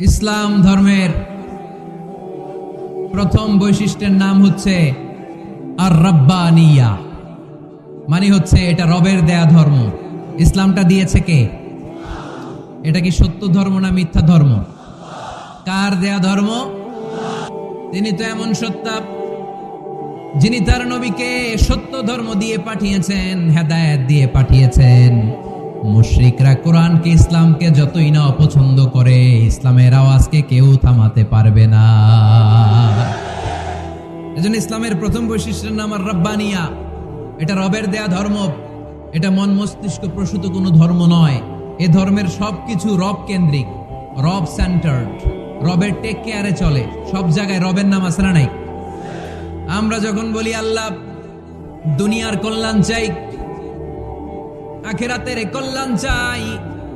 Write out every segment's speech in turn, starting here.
ইসলাম ধর্মের প্রথম বৈশিষ্ট্যের নাম হচ্ছে আর রব্বানিয়া মানে হচ্ছে এটা রবের দেয়া ধর্ম। ইসলামটা দিয়েছে কে? এটা কি সত্য ধর্ম না মিথ্যা ধর্ম? কার দেয়া ধর্ম? তিনি তো এমন সত্তা যিনি তার নবীকে সত্য ধর্ম দিয়ে পাঠিয়েছেন, হেদায়েত দিয়ে পাঠিয়েছেন। মুশরিকরা কোরআনকে, ইসলামকে যতই না অপছন্দ করে, ইসলামের আওয়াজকে কেউ থামাতে পারবে না। এজন্য ইসলামের প্রথম বৈশিষ্ট্যের নাম আর রব্বানিয়া। এটা রবের দেয়া ধর্ম। এটা মন মস্তিষ্ক প্রসূত কোনো ধর্ম নয়। এ ধর্মের সবকিছু রব কেন্দ্রিক, রব সেন্টার্ড রবের টেক কেয়ারে চলে। সব জায়গায় রবের নাম না নাই? আমরা যখন বলি, আল্লাহ, দুনিয়ার কল্যাণ চাই আখেরাতের কল্যাণ চাই,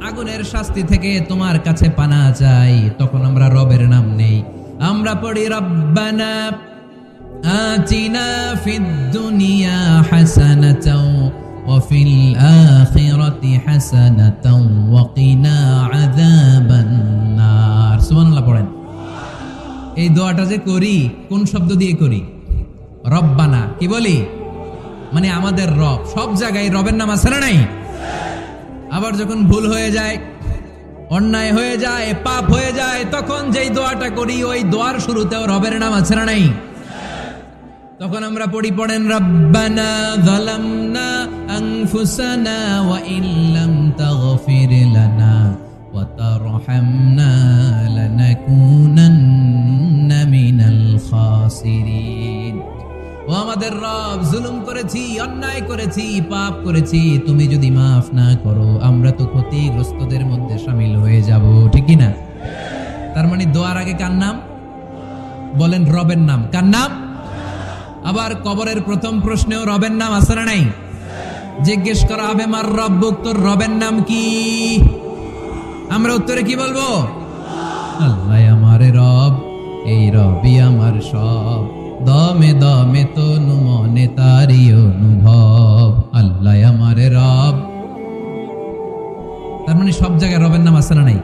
আগুনের শাস্তি থেকে তোমার কাছে পানা চাই। তখন আমরা রবের নাম নেই। আমরা পড়ি, রব্বানা আতিনা ফিদ দুনিয়া হাসানাতাও, ওয়া ফিল আখিরাতি হাসানাতাও, ওয়া ওয়াকিনা আযাবান নার সুবহানাল্লাহ পড়েন। এই দোয়াটা যে করি, কোন শব্দ দিয়ে করি? রব্বানা কি বলি? মানে আমাদের রব। সব জায়গায় রবের নাম আছে না নাই? আবার যখন ভুল হয়ে যায়, অন্যায় হয়ে যায়, পাপ হয়ে যায়, তখন যেই দোয়াটা করি, ওই দোয়ার শুরুতেও রবের নাম আছে না নাই? তখন আমরা পড়ি, পড়েন, রব্বানা যালামনা আনফুসানা ওয়া ইল্লাম তাগফির লানা ওয়া তারহামনা লানাকুনান্না মিনাল খাসিরিন। আমাদের রব, জুলুম করেছি, অন্যায় করেছি, পাপ করেছি, তুমি যদি মাফ না করো, আমরা তো ক্ষতিগ্রস্তদের মধ্যে সামিল হয়ে যাব, ঠিক না তার মানে দোয়ার আগে কার নাম? বলেন রবের নাম। কার নাম? আবার কবরের প্রথম প্রশ্নেও রবের নাম আছে না নাই? জিজ্ঞেস করা হবে, মার রব্বুক তোর রবের নাম কি? আমরা উত্তরে কি বলব? আল্লাহ আমারে রব, এই রবি আমার সব। দমে দমে তনু তারি অনুভব, আল্লাহ আমারে রব। তার মানে সব জায়গায় রবের নাম না নাই?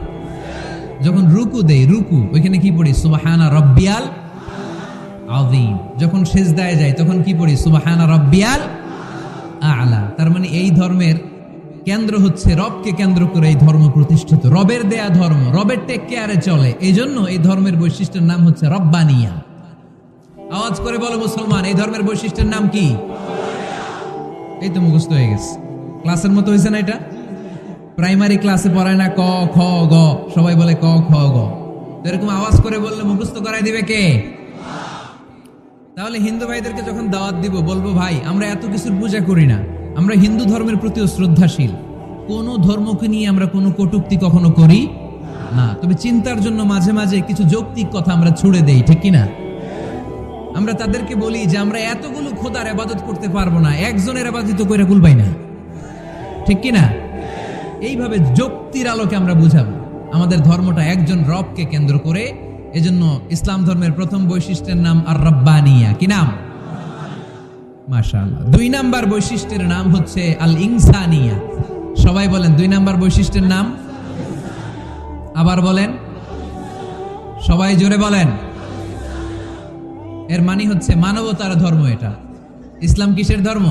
যখন রুকু দেই, রুকু, ওইখানে কি পড়ি? সুবাহানা রব্বিয়াল আযীম। যখন সেজদায় যায় তখন কি পড়ি? সুবহানা রাব্বিয়াল আ'লা। তার মানে এই ধর্মের কেন্দ্র হচ্ছে রবকে কেন্দ্র করে এই ধর্ম প্রতিষ্ঠিত। রবের দেয়া ধর্ম, রবের টেক কেয়ারে চলে। এই জন্য এই ধর্মের বৈশিষ্ট্যের নাম হচ্ছে রব্বানিয়া। আওয়াজ করে বলো মুসলমান, এই ধর্মের বৈশিষ্ট্যের নাম কি? এই তো মুখস্থ হয়ে গেছে। ক্লাসের মতো হয়েছে না এটা? প্রাইমারি ক্লাসে পড়ায় না ক, খ, গ, সবাই বলে ক, খ, গ। এরকম আওয়াজ করে বললে মুখস্থ করাই দিবে কে? তাহলে হিন্দু ভাইদেরকে যখন দাওয়াত দিব, বলব, ভাই, আমরা এত কিছুর পূজা করি না। আমরা হিন্দু ধর্মের প্রতিও শ্রদ্ধাশীল। কোন ধর্মকে নিয়ে আমরা কোনো কটুক্তি কখনো করি না। তবে চিন্তার জন্য মাঝে মাঝে কিছু যৌক্তিক কথা আমরা ছুড়ে দেই, ঠিক কিনা? আমরা তাদেরকে বলি যে আমরা এতগুলো খোদার আবাদত করতে পারব না, একজনের আবাদিত করে কুলবাই না। ঠিক কিনা এইভাবে যুক্তির আলোকে আমরা বুঝাবো। আমাদের ধর্মটা একজন রবকে কেন্দ্র করে, এজন্য ইসলাম ধর্মের প্রথম বৈশিষ্ট্যের নাম আর রব্বানিয়া কি নাম? মাশাআল্লাহ। দুই নাম্বার বৈশিষ্ট্যের নাম হচ্ছে আল ইনসানিয়া সবাই বলেন, দুই নাম্বার বৈশিষ্ট্যের নাম? আবার বলেন। সবাই জোরে বলেন। এর মানে হচ্ছে মানবতার ধর্ম এটা। ইসলাম কিসের ধর্ম?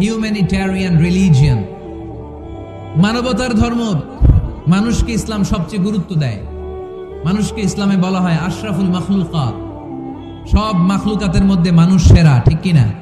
হিউম্যানিটেরিয়ান রিলিজিয়ান মানবতার ধর্ম মানুষকে ইসলাম সবচেয়ে গুরুত্ব দেয়। মানুষকে ইসলামে বলা হয় আশরাফুল মাখলুকাত। সব মাখলুকাতের মধ্যে মানুষ সেরা, ঠিক কিনা?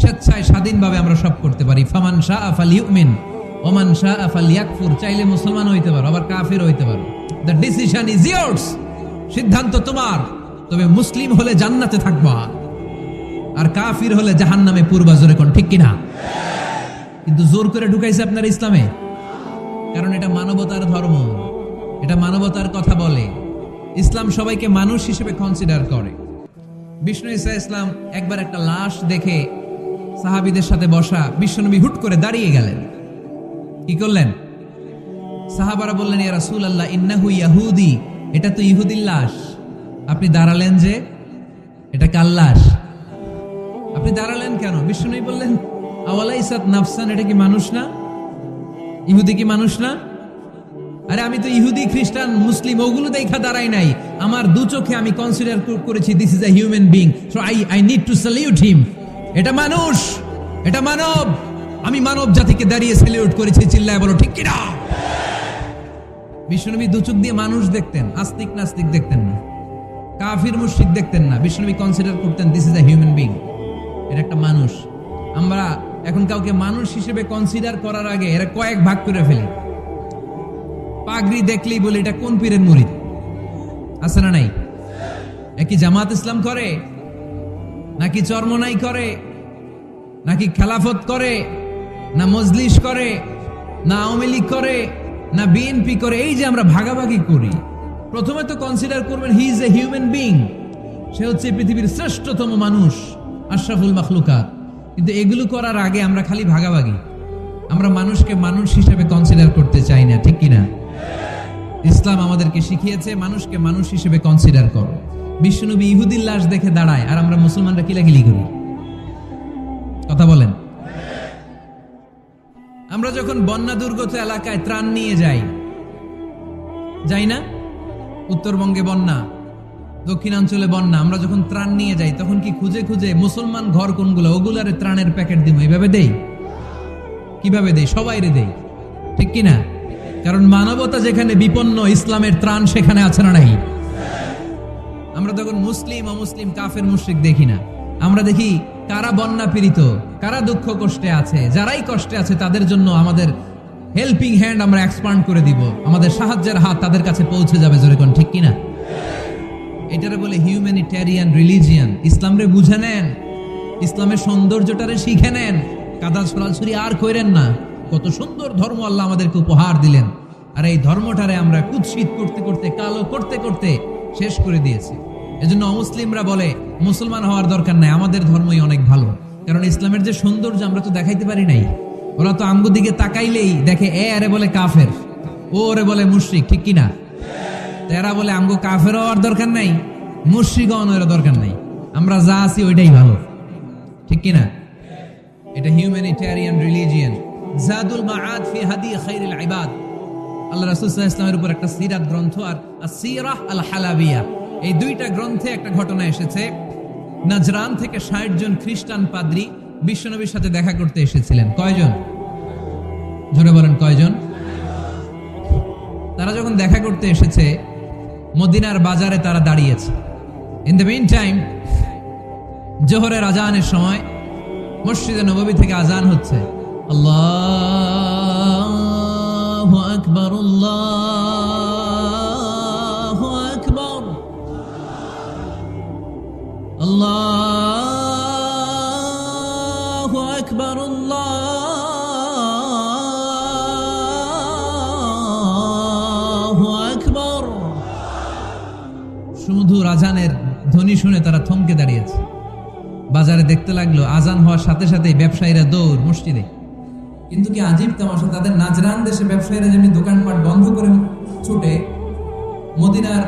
স্বেচ্ছায় স্বাধীনভাবে আমরা সব করতে পারি। ফামান শাহ আফাল ইউমিন ওমান শাহ আফাল ইয়াকফুর চাইলে মুসলমান হইতে পারো, আবার কাফির হইতে পারো। দ্য ডিসিশন ইজ ইয়ার্স সিদ্ধান্ত তোমার। তবে মুসলিম হলে জান্নাতে থাকবা। আর কাফির হলে জাহান্নামে পূর্বা জোরে কোন, ঠিক কিনা? কিন্তু জোর করে ঢুকাইছে আপনার ইসলামে? কারণ এটা মানবতার ধর্ম। এটা মানবতার কথা বলে। ইসলাম সবাইকে মানুষ হিসেবে কনসিডার করে। বিষ্ণু ইসা ইসলাম একবার একটা লাশ দেখে সাহাবিদের সাথে বসা বিশ্বনবী হুট করে দাঁড়িয়ে গেলেন। কি করলেন? সাহাবারা বললেন, ইয়া রাসূল আল্লাহ ইন্নাহু ইয়াহুদি। এটা তো ইহুদির লাশ। আপনি দাঁড়ালেন যে, এটা কার আপনি দাঁড়ালেন কেন? বিষ্ণুই বললেন আওয়ালা ইসাদ নাফসান, এটা কি মানুষ না? ইহুদি কি মানুষ না? আরে, আমি তো ইহুদি, খ্রিস্টান, মুসলিম ওগুলো দেখা দাঁড়াই নাই। আমার দু চোখে আমি কনসিডার করেছি this is a human being so I I need to salute him এটা মানুষ, এটা মানব। আমি মানব জাতিকে দাঁড়িয়ে স্যালিউট করেছি, চিল্লায় বলো, ঠিক কিনা? বিষ্ণুনবী দু চোখ দিয়ে মানুষ দেখতেন, আস্তিক নাস্তিক দেখতেন না। কাফির, মুশরিক দেখতেন না। বিষ্ণুনবী কনসিডার করতেন this is a human being এটা একটা মানুষ। আমরা এখন কাউকে মানুষ হিসেবে কনসিডার করার আগে এরা কয়েক ভাগ করে ফেলি। পাগড়ি দেখলেই বলি, এটা কোন পীরের মুরিদ আছে না নাই? একই জামাত ইসলাম করে? নাকি চর্মনাই করে? নাকি খেলাফত করে? না মজলিস করে? না আওয়ামী লীগ করে? না বিএনপি করে? এই যে আমরা ভাগাভাগি করি, প্রথমে তো কনসিডার করবেন he is a human being সে হচ্ছে পৃথিবীর শ্রেষ্ঠতম মানুষ, আশরাফুল মাখলুকাত। কিন্তু এগুলো করার আগে আমরা খালি ভাগাভাগি। আমরা মানুষকে মানুষ হিসেবে কনসিডার করতে চাই না, ঠিক কিনা? ইসলাম আমাদেরকে শিখিয়েছে, মানুষকে মানুষ হিসেবে কনসিডার করো। বিশ্বনবী ইহুদির লাশ দেখে দাঁড়ায়, আর আমরা মুসলমানরা কিলাকিলি করি কথা বলেন। আমরা যখন বন্যা দুর্গত এলাকায় ত্রাণ নিয়ে যাই যাই না? উত্তরবঙ্গে বন্যা, দক্ষিণাঞ্চলে বন্যা, আমরা যখন ত্রাণ নিয়ে যাই, তখন কি খুঁজে খুঁজে মুসলমান ঘর কোনগুলো? ওগুলারে ত্রাণের প্যাকেট দিব। এইভাবে দেই? কীভাবে দেই? সবাই রে দেই। ঠিক কিনা? কারণ মানবতা যেখানে বিপন্ন, ইসলামের ত্রাণ সেখানে আছে না নাই? আমরা তখন মুসলিম, অমুসলিম, কাফের, মুশরিক দেখি না। আমরা দেখি কারা বন্যা পীড়িত, কারা দুঃখ কষ্টে আছে, যারাই কষ্টে আছে তাদের জন্য আমাদের হেল্পিং হ্যান্ড আমরা এক্সপান্ড করে দিব। আমাদের সাহায্যের হাত তাদের কাছে পৌঁছে যাবে, জোরে কোন ঠিক কিনা? এটারে বলে হিউম্যানিটেরিয়ান রিলিজিয়ান ইসলামরে বুঝে নেন। ইসলামের সৌন্দর্যটারে শিখে নেন। কাদা ছড়াছড়ি আর কইরেন না। কত সুন্দর ধর্ম আল্লাহ আমাদেরকে উপহার দিলেন। আর এই ধর্মটারে আমরা কুৎসিত করতে করতে, কালো করতে করতে শেষ করে দিয়েছি। এজন্য অমুসলিমরা বলে, মুসলমান হওয়ার দরকার নাই, আমাদের ধর্মই অনেক ভালো। কারণ ইসলামের যে সৌন্দর্য আমরা তো দেখাইতে পারি নাই। ওরা তো আমগো দিকে তাকাইলেই দেখে, এ আরে বলে কাফের। ও ওরে বলে মুশরিক, ঠিক কিনা? তেরা বলে, আমগো কাফের হওয়ার দরকার নাই মুশরিক হওয়ার দরকার নাই। আমরা যা আছি ওইটাই ভালো। ঠিক কিনা? এটা হিউম্যানিটেরিয়ান রিলিজিয়ান জাদুল মাআদ ফি হাদি খাইরুল ইবাদ। আল্লাহ রাসূল সাল্লাল্লাহু আলাইহি ইসলামের উপর একটা সিরাত গ্রন্থ আর আসিরাহ আল হালাবিয়া এই দুইটা গ্রন্থে একটা ঘটনা এসেছে। নাজরান থেকে ষাট জন খ্রিস্টান পাদ্রী বিশ্বনবীর সাথে দেখা করতে এসেছিলেন। কয়জন? জোরে বলেন, কয়জন? তারা যখন দেখা করতে এসেছে, মদিনার বাজারে তারা দাঁড়িয়েছে। ইন দ্য মিন টাইম জোহরের আজানের সময় মসজিদে নববী থেকে আজান হচ্ছে। আল্লাহু আকবার, আল্লাহু আল্লাহু আকবার আকবার সুমধুর আজানের ধ্বনি শুনে তারা থমকে দাঁড়িয়েছে। বাজারে দেখতে লাগল, আজান হওয়ার সাথে সাথে ব্যবসায়ীরা দৌড়, মসজিদে। কিন্তু কি আজীব তামাশা, তাদের নাজরান দেশে ব্যবসায়ীরা যেমনি দোকানপাট বন্ধ করে ছুটে, মদিনার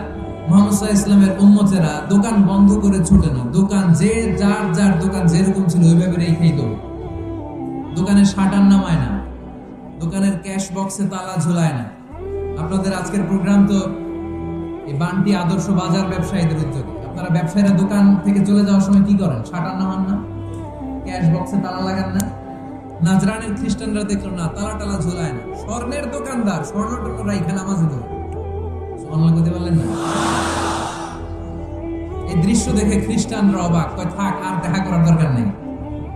মোহাম্মদ ইসলামের উম্মতেরা দোকান বন্ধ করে ছুটে না। দোকান যে যার যার দোকান যেরকম ছিল, ওইভাবে রেখেই দৌড় দোকানের শাটার নামায় না। দোকানের ক্যাশ বক্সে তালা ঝুলায় না। আপনাদের আজকের প্রোগ্রাম তো এই বান্টি আদর্শ বাজার ব্যবসায়ীদের উদ্যোগে। আপনারা ব্যবসায়ীরা দোকান থেকে চলে যাওয়ার সময় কি করেন? শাটার নামান না? ক্যাশ বক্সে তালা লাগান না? নাজরানের খ্রিস্টানরা দেখল না, তালা টালা ঝোলায় না। স্বর্ণের দোকানদার, স্বর্ণ টর্ণ রাইখা নামাজে দেয় সুবহানাল্লাহ করতে পারলেন না? এই দৃশ্য দেখে খ্রিস্টানরা অবাক, কয়, থাক, আর দেখা করার দরকার নেই।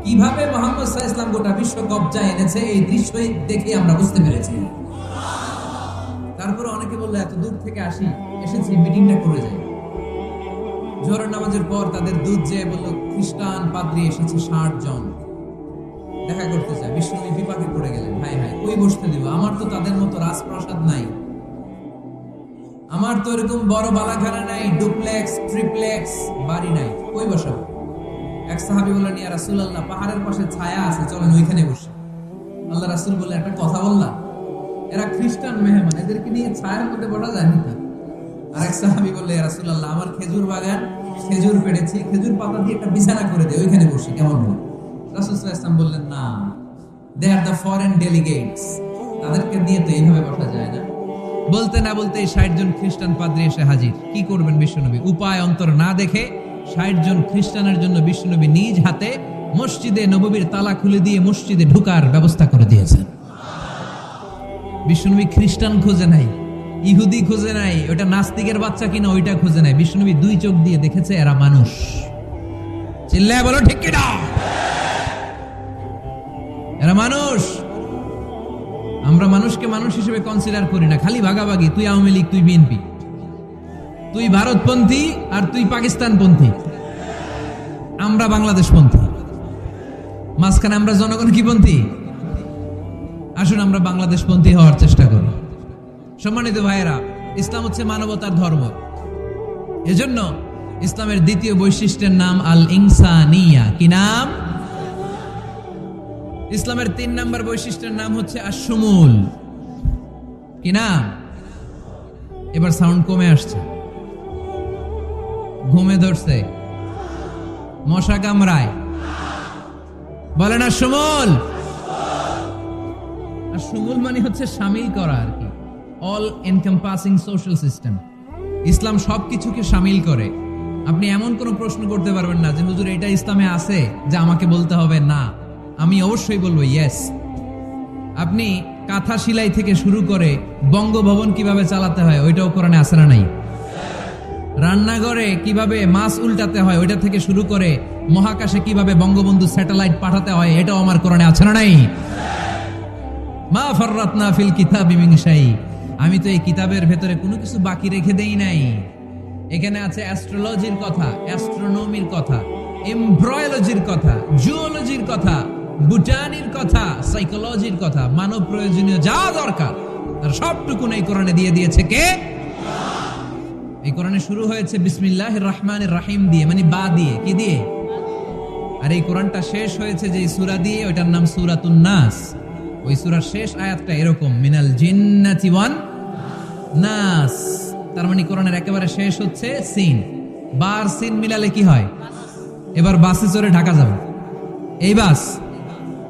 কীভাবে মোহাম্মদ আলাইহি ইসলাম গোটা বিশ্ব কবজায় এনেছে, এই দৃশ্যই দেখে আমরা বুঝতে পেরেছি। তারপরে অনেকে বলল, এত দূর থেকে আসি, এসেছি, মিটিংটা করে যাই। জোহরের নামাজের পর তাদের দুধ যেয়ে বলল, খ্রিস্টান পাদ্রী এসেছে ষাট জন। দেখা করতে চায় বিষ্ণুবী বিপাকে পড়ে গেলেন হাই হাই কই বসতে দিব আমার তো তাদের মতো রাজপ্রাসাদ নাই। আমার তো এরকম বড় বালাখানা নাই, ডুপ্লেক্স, ট্রিপ্লেক্স, বাড়ি নাই। কই বসাবো এক সাহাবি বললেন, ইয়া রাসূলুল্লাহ, পাহাড়ের পাশে ছায়া আছে, চলেন ওইখানে বসে। আল্লাহ রাসূল বললেন, একটা কথা বললাম, এরা খ্রিস্টান মেহমান, এদেরকে নিয়ে ছায়ার মধ্যে বসা যায় নাকি? আরেক সাহাবি বললে ইয়া রাসূলুল্লাহ, আমার খেজুর বাগান, খেজুর পেড়েছি খেজুর পাতা দিয়ে একটা বিছানা করে দে, ওইখানে বসি, কেমন রাসূল সাল্লাল্লাহু বললেন, না they are the foreign delegates তাদেরকে নিয়ে তো এইভাবে বসা যায় না। বলতে না বলতে ষাট জন খ্রিস্টান পাদ্রী এসে হাজির। কি করবেন বিশ্বনবী? উপায় অন্তর না দেখে ষাট জন খ্রিস্টানের জন্য বিশ্বনবী নিজ হাতে মসজিদে নববীর তালা খুলে দিয়ে মসজিদে ঢুকার ব্যবস্থা করে দিয়েছেন। বিশ্বনবী খ্রিস্টান খোঁজে নাই, ইহুদি খোঁজে নাই, ওটা নাস্তিকের বাচ্চা কিনা ওইটা খোঁজে নাই। বিশ্বনবী দুই চোখ দিয়ে দেখেছে, এরা মানুষ। চিল্লায় বলো, ঠিক এরা মানুষ। আমরা মানুষকে মানুষ হিসেবে কনসিডার করি না, খালি ভাগাভাগি, তুই আওয়ামী লীগ, তুই বিএনপি তুই ভারতপন্থী আর তুই পাকিস্তানপন্থী। আমরা বাংলাদেশপন্থী। মাঝখানে আমরা জনগণ কি পন্থী? আসুন আমরা বাংলাদেশপন্থী হওয়ার চেষ্টা করি। সম্মানিত ভাইয়েরা, ইসলাম হচ্ছে মানবতার ধর্ম। এজন্য ইসলামের দ্বিতীয় বৈশিষ্ট্যের নাম আল ইনসানিয়া কি নাম? ইসলামের তিন নম্বর বৈশিষ্ট্যের নাম হচ্ছে আসমুল কি না এবার সাউন্ড কমে আসছে। ঘুমে ধরছে। মশা কামড়ায়। বলেন আসমুল আসমুল মানে হচ্ছে সামিল করা আর কি। অল এনকম্পাসিং সোশ্যাল সিস্টেম ইসলাম সবকিছুকে সামিল করে। আপনি এমন কোনো প্রশ্ন করতে পারবেন না যে, হুজুর, এটা ইসলামে আছে যে আমাকে বলতে হবে না। আমি অবশ্যই বলব ইয়েস আপনি কাঁথা সিলাই থেকে শুরু করে বঙ্গভবন কীভাবে চালাতে হয়, ওইটাও কোরআনে আসে না নাই? রান্নাঘরে কীভাবে মাছ উল্টাতে হয়, ওইটা থেকে শুরু করে মহাকাশে কীভাবে বঙ্গবন্ধু স্যাটেলাইট পাঠাতে হয়, এটাও আমার কোরআনে আছে না নাই? মা ফাররাতনা ফিল কিতাবি শাই। আমি তো এই কিতাবের ভেতরে কোনো কিছু বাকি রেখে দেই নাই। এখানে আছে অ্যাস্ট্রোলজির কথা অ্যাস্ট্রোনমির কথা এমব্রয়োলজির কথা জুওলজির কথা বুটানির কথা সাইকোলজির কথা, মানব প্রয়োজনীয় যা দরকার, তার সবটুকু এই কোরআনে দিয়ে দিয়েছে কে? এই কোরআনে শুরু হয়েছে বিসমিল্লাহ রহমানের রাহিম দিয়ে মানে বা দিয়ে, কি দিয়ে? আর এই কোরআনটা শেষ হয়েছে যে সুরা দিয়ে, ওইটার নাম সূরাতুন নাস। ওই সূরার শেষ আয়াতটা এরকম, মিনাল জিন্নাতি নাস। তার মানে কোরআনের একেবারে শেষ হচ্ছে সিন। বার সিন মিলালে কি হয়? এবার বাসে চড়ে ঢাকা যাব। এই বাস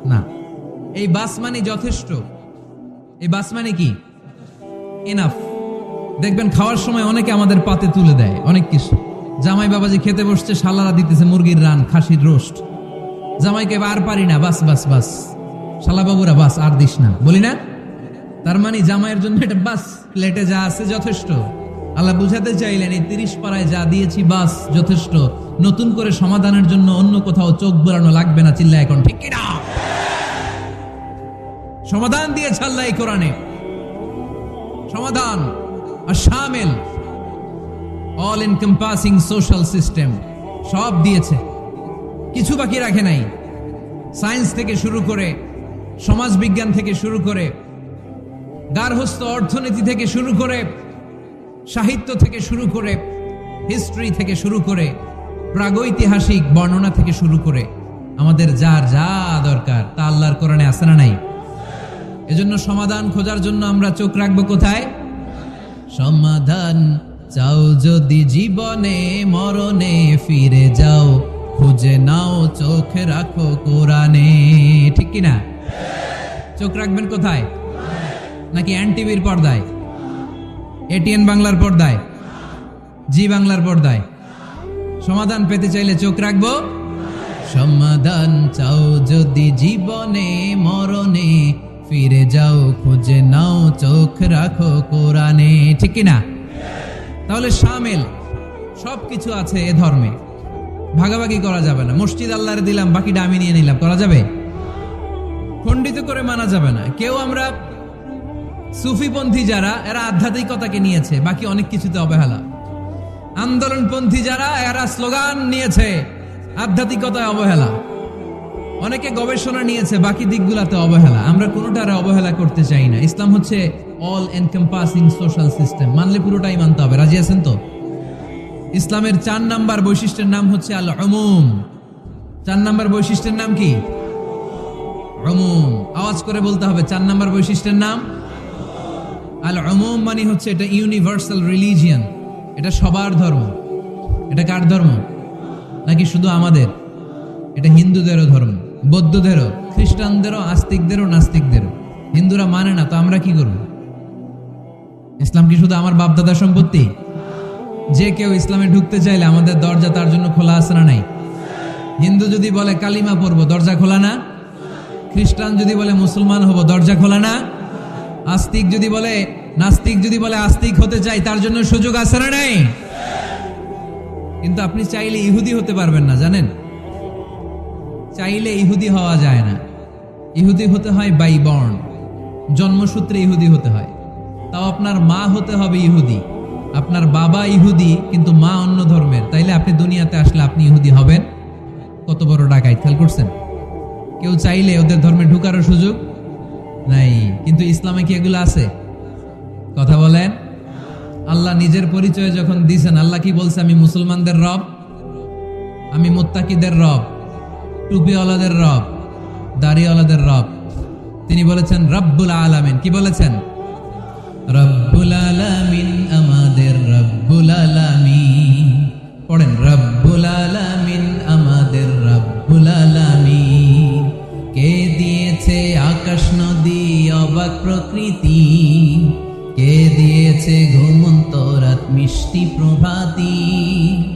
না। এই বাস মানে যথেষ্ট। এই বাস মানে কি? এনাফ দেখবেন খাওয়ার সময় অনেকে আমাদের পাতে তুলে দেয়, অনেক কিছু। জামাই বাবাজি খেতে বসছে, শালারা দিতেছে মুরগির রান, খাসির রোস্ট। জামাইকে আর পারি না, বাস বাস বাস। শালা বাবুরা, বাস, আর দিস না। বলি না? তার মানে জামাইয়ের জন্য এটা বাস, প্লেটে যা আছে যথেষ্ট। আল্লাহ বুঝাতে চাইলেন, এই তিরিশ পাড়ায় যা দিয়েছি বাস, যথেষ্ট। নতুন করে সমাধানের জন্য অন্য কোথাও চোখ বোলানো লাগবে না চিল্লা এখন, ঠিক কিনা? সমাধান দিয়েছে আল্লাহ এই কোরআনে। সমাধান, আর শামিল অল এনকম্পাসিং সোশ্যাল সিস্টেম সব দিয়েছে। কিছু বাকি রাখে নাই। সায়েন্স থেকে শুরু করে সমাজ বিজ্ঞান থেকে শুরু করে গার্হস্থ অর্থনীতি থেকে শুরু করে, সাহিত্য থেকে শুরু করে হিস্ট্রি থেকে শুরু করে, প্রাগৈতিহাসিক বর্ণনা থেকে শুরু করে, আমাদের যার যা দরকার তা আল্লাহর কোরআনে আসে না নাই? এজন্য সমাধান খোঁজার জন্য আমরা চোখ রাখব কোথায়? সমাধান চাও যদি জীবনে, মরণে ফিরে যাও, খুঁজে নাও, চোখ রাখো কোরআনে। ঠিক কি না চোখ রাখবেন কোথায়? নাকি এন টিভির পর্দায়? এটিএন বাংলার পর্দায়? জি বাংলার পর্দায়? সমাধান পেতে চাইলে চোখ রাখব? সমাধান চাও যদি জীবনে, মরণে ফিরে যাও, খুঁজে নাও, চোখ রাখো কোরআনে, ঠিক না তাহলে সামেল সব কিছু আছে এ ধর্মে। ভাগাভাগি করা যাবে না। মসজিদ আল্লাহরে দিলাম, বাকিটা আমি নিয়ে নিলাম, করা যাবে? খণ্ডিত করে মানা যাবে না। কেউ আমরা সুফিপন্থী যারা, এরা আধ্যাত্মিকতাকে নিয়েছে, বাকি অনেক কিছুতে অবহেলা। আন্দোলনপন্থী যারা, এরা স্লোগান নিয়েছে, আধ্যাত্মিকতায় অবহেলা। অনেকে গবেষণা নিয়েছে, বাকি দিকগুলাতে অবহেলা। আমরা কোনোটারে অবহেলা করতে চাই না। ইসলাম হচ্ছে অল এনকম্পাসিং সোশ্যাল সিস্টেম মানলে পুরোটাই মানতে হবে। রাজি আছেন তো? ইসলামের চার নাম্বার বৈশিষ্ট্যের নাম হচ্ছে আল অমুম চার নাম্বার বৈশিষ্ট্যের নাম কি? অমুম আওয়াজ করে বলতে হবে, চার নাম্বার বৈশিষ্ট্যের নাম? আল অমুম মানে হচ্ছে এটা ইউনিভার্সাল রিলিজিয়ান এটা সবার ধর্ম। এটা কার ধর্ম? নাকি শুধু আমাদের? এটা হিন্দুদেরও ধর্ম। বৌদ্ধদেরও, খ্রিস্টানদেরও, আস্তিকদেরও, নাস্তিকদেরও। হিন্দুরা মানে না, তো আমরা কি করব? ইসলাম কি শুধু আমার বাপদাদা সম্পত্তি? যে কেউ ইসলামে ঢুকতে চাইলে আমাদের দরজা তার জন্য খোলা আছে না নাই? হিন্দু যদি বলে, কালিমা পড়ব, দরজা খোলা না? খ্রিস্টান যদি বলে, মুসলমান হব, দরজা খোলা না? আস্তিক যদি বলে, নাস্তিক যদি বলে, আস্তিক হতে চাই, তার জন্য সুযোগ আছে না নাই? কিন্তু আপনি চাইলে ইহুদি হতে পারবেন না, জানেন? চাইলে ইহুদি হওয়া যায় না। ইহুদি হতে হয় বাই বর্ণ জন্মসূত্রে ইহুদি হতে হয়। তাও আপনার মা হতে হবে ইহুদি। আপনার বাবা ইহুদি, কিন্তু মা অন্য ধর্মের। তাইলে আপনি দুনিয়াতে আসলে আপনি ইহুদি হবেন। কত বড় ডাকাই খেয়াল করছেন? কেউ চাইলে ওদের ধর্মে ঢুকারও সুযোগ নাই। কিন্তু ইসলামে কি এগুলো আছে? কথা বলেন। আল্লাহ নিজের পরিচয় যখন দিয়েছেন আল্লাহ কি বলছে? আমি মুসলমানদের রব, আমি মোত্তাকিদের রব। টুপিওয়ালাদের রব, দাড়িওয়ালাদের রব। তিনি বলেছেন, রব্বুল আলামিন। কি বলেছেন? রব্বুল আলামিন আমাদের রব্বুল আলামিন। পড়েন, রব্বুল আলামিন আমাদের রব্বুল আলামিন। কে দিয়েছে আকাশ নদী, অবাক প্রকৃতি? কে দিয়েছে ঘুমন্ত রাত, মিষ্টি প্রভাতী?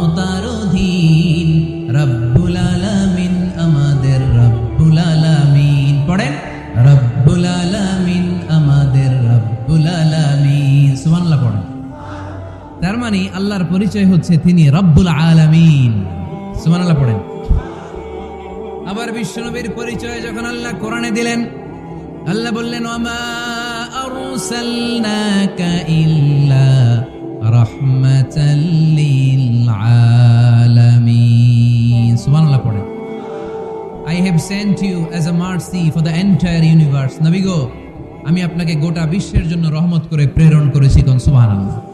আল্লাহর পরিচয় হচ্ছে তিনি রব্বুল আলামিন। সুবহানাল্লাহ পড়েন। আবার বিশ্বনবীর পরিচয় যখন আল্লাহ কোরআনে দিলেন, আল্লাহ বললেন আমি আপনাকে গোটা বিশ্বের জন্য রহমত করে প্রেরণ করেছি কোন? সুবহানাল্লাহ।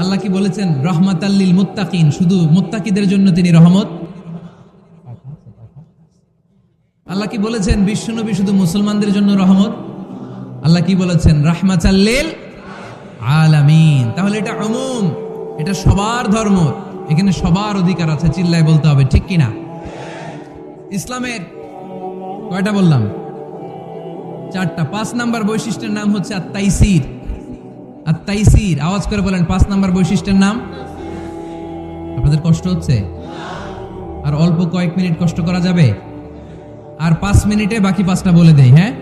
আল্লাহ কি বলেছেন? রহমাত আল্লিল মুত্তাকিন শুধু মুত্তাকিদের জন্য তিনি রহমত? আল্লাহ কি বলেছেন? বিশ্বনবী শুধু মুসলমানদের জন্য রহমত? আল্লাহ কি বলেছেন? রাহমাত আল্লিল আলামিন তাহলে এটা অমুম এটা সবার ধর্ম, এখানে সবার অধিকার আছে, চিল্লায় বলতে হবে, ঠিক কিনা? ইসলামের কয়টা বললাম? চারটা, পাঁচ নাম্বার বৈশিষ্ট্যের নাম হচ্ছে আত্মাইসির আত্মাইসির আওয়াজ করে বলেন, পাঁচ নাম্বার বৈশিষ্ট্যের নাম? আপনাদের কষ্ট হচ্ছে? আর অল্প কয়েক মিনিট কষ্ট করা যাবে? আর পাঁচ মিনিটে বাকি পাঁচটা বলে দেই হ্যাঁ?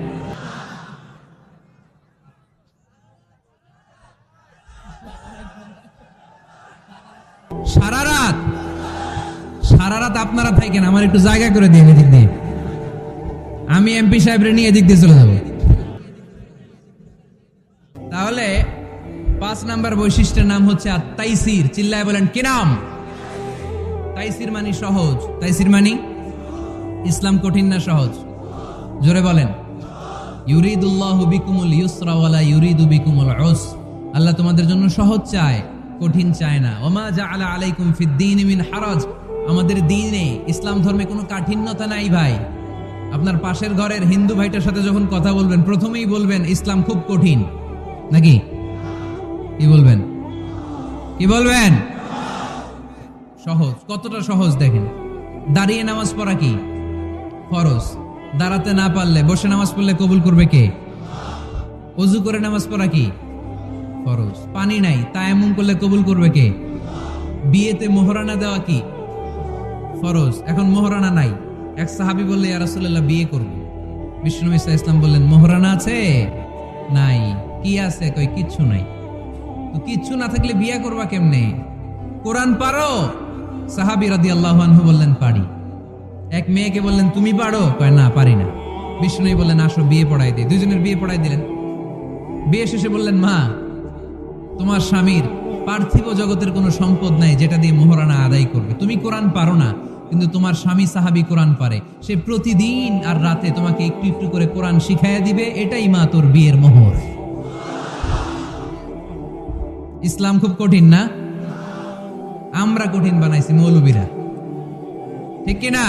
সারা রাত? সারা রাত আপনারা থাকেন, আমার একটু জায়গা করে দিন এদিক দিয়ে। আমি এমপি সাহেবরে নিয়ে এদিক দিয়ে চলে যাব। নাম্বার বৈশিষ্ট্যের নাম হচ্ছে তাইসির। চিল্লায় বলেন, কি নাম? তাইসির মানি সহজ। তাইসির মানি? ইসলাম কঠিন না সহজ। জোরে বলেন। ইউরিদুল্লাহ বিকুমুল ইউসরা ওয়ালা ইউরিদু বিকুমুল উস। আল্লাহ তোমাদের জন্য সহজ চায়, কঠিন চায় না। ওমা জাআলা আলাইকুম ফিদ্দিন মিন হারাজ। আমাদের দিনে ইসলাম ধর্মে কোনো কাঠিন্যতা নাই ভাই। আপনার পাশের ঘরের হিন্দু ভাইটার সাথে যখন কথা বলবেন, প্রথমেই বলবেন, ইসলাম খুব কঠিন। নাকি? কি বলবেন? কি বলবেন? সহজ, কতটা সহজ দেখেন। দাঁড়িয়ে নামাজ পড়া কি? ফরজ। দাঁড়াতে না পারলে, বসে নামাজ পড়লে কবুল করবে কে? অজু করে নামাজ পড়া কি? ফরজ। পানি নাই, তায়াম্মুম করলে কবুল করবে কে? বিয়েতে মোহরানা দেওয়া কি? ফরজ। এখন মোহরানা নাই। এক সাহাবি বললে, ইয়া রাসূলুল্লাহ, বিয়ে করব। বিষ্ণু ইসা ইসলাম বললেন, মোহরানা আছে? নাই। কি আছে? কই, কিচ্ছু নাই। তো কিচ্ছু না থাকলে বিয়ে করবা কেমনে? কোরআন পারো? সাহাবি রাদিয়াল্লাহু আনহু বললেন, পারি। এক মেয়েকে বললেন, তুমি পারো? কয়, না, পারি না। বিষ্ণু বললেন, আসো, বিয়ে পড়াই দিই। দুজনের বিয়ে পড়াই দিলেন। বিয়ে শেষে বললেন, মা, তোমার স্বামীর পার্থিব জগতের কোনো সম্পদ নাই যেটা দিয়ে মোহরানা আদায় করবে। তুমি কোরআন পারো না, কিন্তু তোমার স্বামী সাহাবি কোরআন পারে। সে প্রতিদিন আর রাতে তোমাকে একটু একটু করে কোরআন শিখাইয়া দিবে, এটাই মা তোর বিয়ের মোহর। ইসলাম খুব কঠিন না? আমরা কঠিন বানাইছি মৌলবীরা। ঠিক কিনা?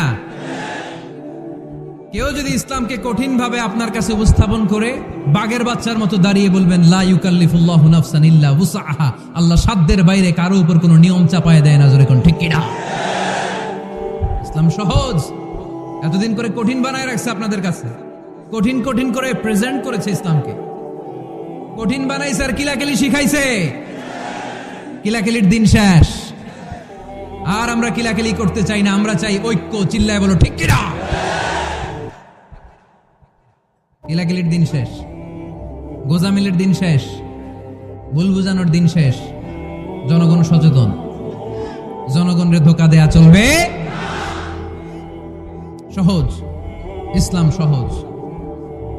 কেউ যদি ইসলামকে কঠিন ভাবে আপনার কাছে উপস্থাপন করে বাগের বাচ্চার মতো দাঁড়িয়ে বলবেন আল্লাহ সাধ্যের বাইরে কারও উপর কোনো নিয়ম চাপায় দেয় না, জোরে ঠিক কিনা? ইসলাম সহজ। এতদিন করে কঠিন বানায় রাখছে আপনাদের কাছে। কঠিন কঠিন করে প্রেজেন্ট করেছে ইসলামকে। কঠিন বানাইছে আর কিলাকিলি শিখাইছে। কিলাকিলির দিন শেষ। আর আমরা কিলাকিলি করতে চাই না, আমরা চাই ঐক্য, চিল্লায় বলো, ঠিক কিনা? কিলাকিলির দিন শেষ। গোজামিলের দিন শেষ। ভুল বুঝানোর দিন শেষ। জনগণ সচেতন। জনগণের ধোকা দেয়া চলবে। সহজ। ইসলাম সহজ।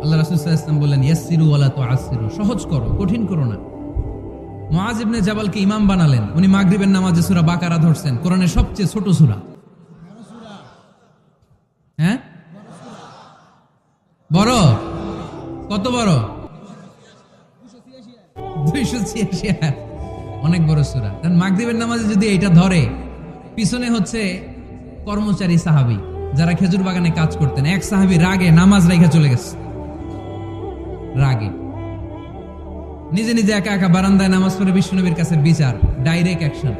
আল্লাহ রাসূল ওয়াসাল্লাম বললেন, ইয়াসসিরু ওয়ালা তুআসসিরু। সহজ করো, কঠিন করো না। মুআজ ইবনে জাবালকে ইমাম বানালেন। উনি মাগরিবের নামাজে সূরা বাকারা ধরছেন। কোরআনের সবচেয়ে ছোট সূরা। হ্যাঁ? বড়? কত বড়? দুইশো ছিয়াশি অনেক বড় সুরা। কারণ মাগরিবের নামাজে যদি এটা ধরে, পিছনে হচ্ছে কর্মচারী সাহাবি, যারা খেজুর বাগানে কাজ করতেন। এক সাহাবি রাগে, নামাজ রেখে চলে গেছে। রাগে। নিজে নিজে একা একা বারান্দায় নামাজ পড়ে বিষ্ণুনবীর কাছে বিচার direct action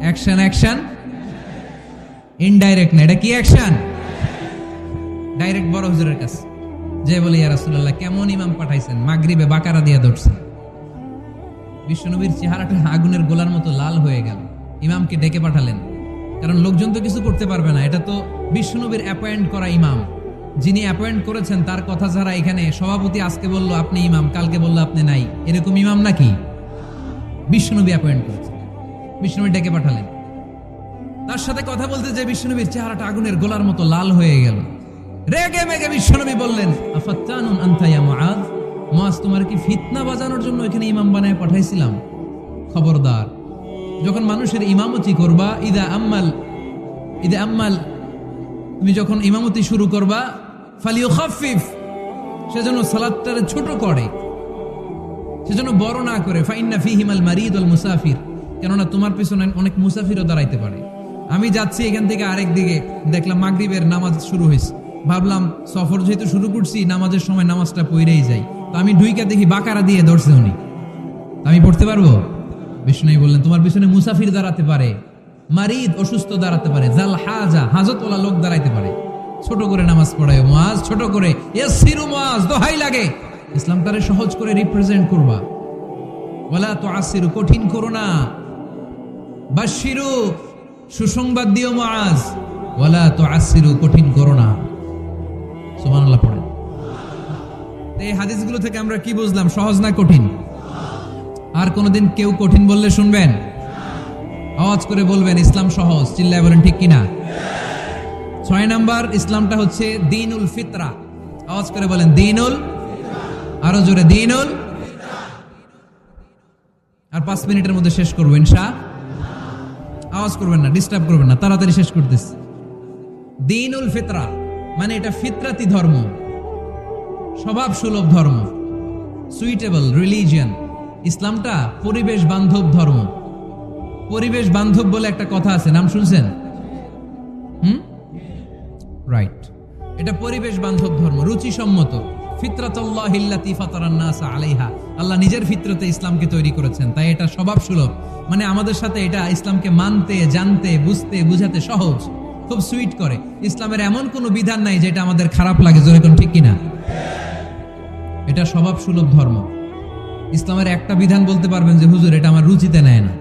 action action indirect না, এটা কি অ্যাকশন ডাইরেক্ট বড় হুজুরের কাছে। যে বলে, ইয়া রাসূলুল্লাহ, কেমন ইমাম পাঠাইছেন? মাগরিবে বাকারা দিয়া ধরছেন বিশ্বনবীর চেহারাটা আগুনের গোলার মতো লাল হয়ে গেল। ইমামকে ডেকে পাঠালেন। কারণ লোকজন তো কিছু করতে পারবে না। এটা তো বিশ্বনবীর অ্যাপয়েন্ট করা ইমাম। যিনি অ্যাপয়েন্ট করেছেন, তার কথা ছাড়া এখানে, সভাপতি আজকে বলল, আপনি ইমাম, কালকে বলল আপনি নাই। এরকম ইমাম নাকি? বিশ্বনবী অ্যাপয়েন্ট করেছেন। বিষ্ণুনবী ডেকে পাঠালেন। তার সাথে কথা বলতে যে বিষ্ণুনবীর চেহারাটা আগুনের গোলার মতো লাল হয়ে গেল। রেগে মেগে বিশ্বনবী বললেন, আফাত্তানুন আনতা ইয়া মুআজ? মুআজ, তোমার কি ফিতনা বাজানোর জন্য এখানে ইমাম বানায় পাঠাইছিলাম? খবরদার, যখন মানুষের ইমামতি করবা, ইদা আম্মাল ইদা আম্মাল, তুমি যখন ইমামতি শুরু করবা সেজন্য সালাদটারে ছোট করে। সেজন্য বড় না করে। ফাইন্না ফিহিমাল মারিদ ওয়াল মুসাফির। কেননা তোমার পিছনে অনেক মুসাফিরও দাঁড়াইতে পারে। আমি যাচ্ছি এখান থেকে আরেক দিকে। দেখলাম মাগরিবের নামাজ শুরু হয়েছে। ভাবলাম, সফর যেহেতু শুরু করছি, নামাজের সময় নামাজটা পইরেই যাই। তো আমি ডুইকা দেখি বাকারা দিয়ে ধরছে উনি। আমি পড়তে পারব? বিষ্ণু বললেন, তোমার পিছনে মুসাফির দাঁড়াতে পারে। মারিদ অসুস্থ দাঁড়াতে পারে। জাল হাজা, হাজতওয়ালা লোক দাঁড়াইতে পারে। ছোট করে নামাজ পড়ায় মাজ ছোট করে মাজ দোহাই লাগে। ইসলাম তারে সহজ করে রিপ্রেজেন্ট করবা। ওয়ালা তো আসিরু কঠিন করো না। বাশিরু সুসংবাদ দিও মাজ ওয়ালা তো আসিরু কঠিন করো না। সুবহানাল্লাহ পড়েন। এই হাদিসগুলো থেকে আমরা কি বুঝলাম? সহজ না কঠিন? আর কোনোদিন কেউ কঠিন বললে শুনবেন? আওয়াজ করে বলবেন, ইসলাম সহজ। চিল্লায় বলেন, ঠিক কিনা? ছয় নাম্বার ইসলামটা হচ্ছে দিনুল ফিতরা। আওয়াজ করে বলেন, দিনুল? আরও জোরে, দিনুল? আর পাঁচ মিনিটের মধ্যে শেষ করব, ইনশা। আওয়াজ করবেন না ডিস্টার্ব করবেন না, তাড়াতাড়ি শেষ করতেছি। দিনুল ফিতরা মানে এটা ফিতরাতি ধর্ম। স্বভাব সুলভ ধর্ম। সুইটেবল রিলিজিয়ান ইসলামটা পরিবেশ বান্ধব ধর্ম। পরিবেশ বান্ধব বলে একটা কথা আছে, নাম শুনছেন? হুম? রাইট এটা পরিবেশ বান্ধব ধর্ম, রুচিসম্মত। ফিতরাতাল্লাহিল্লাতি ফাতারান নাস আলাইহা। আল্লাহ নিজের ফিতরতে ইসলামকে তৈরি করেছেন, তাই এটা স্বভাব সুলভ। মানে আমাদের সাথে এটা ইসলামকে মানতে, জানতে, বুঝতে, বুঝাতে সহজ, খুব সুইট করে। ইসলামের এমন কোনো বিধান নাই যেটা আমাদের খারাপ লাগে, জোরে কোন ঠিক কিনা? এটা স্বভাব সুলভ ধর্ম। ইসলামের একটা বিধান বলতে পারবেন যে, হুজুর, এটা আমার রুচিতে নেয় না।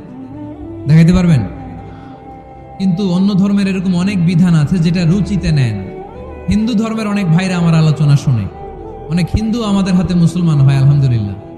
দেখাইতে পারবেন? কিন্তু অন্য ধর্মের এরকম অনেক বিধান আছে যেটা রুচিতে নেন। হিন্দু ধর্মের অনেক ভাইরা আমার আলোচনা শোনে। অনেক হিন্দু আমাদের হাতে মুসলমান হয়, আলহামদুলিল্লাহ।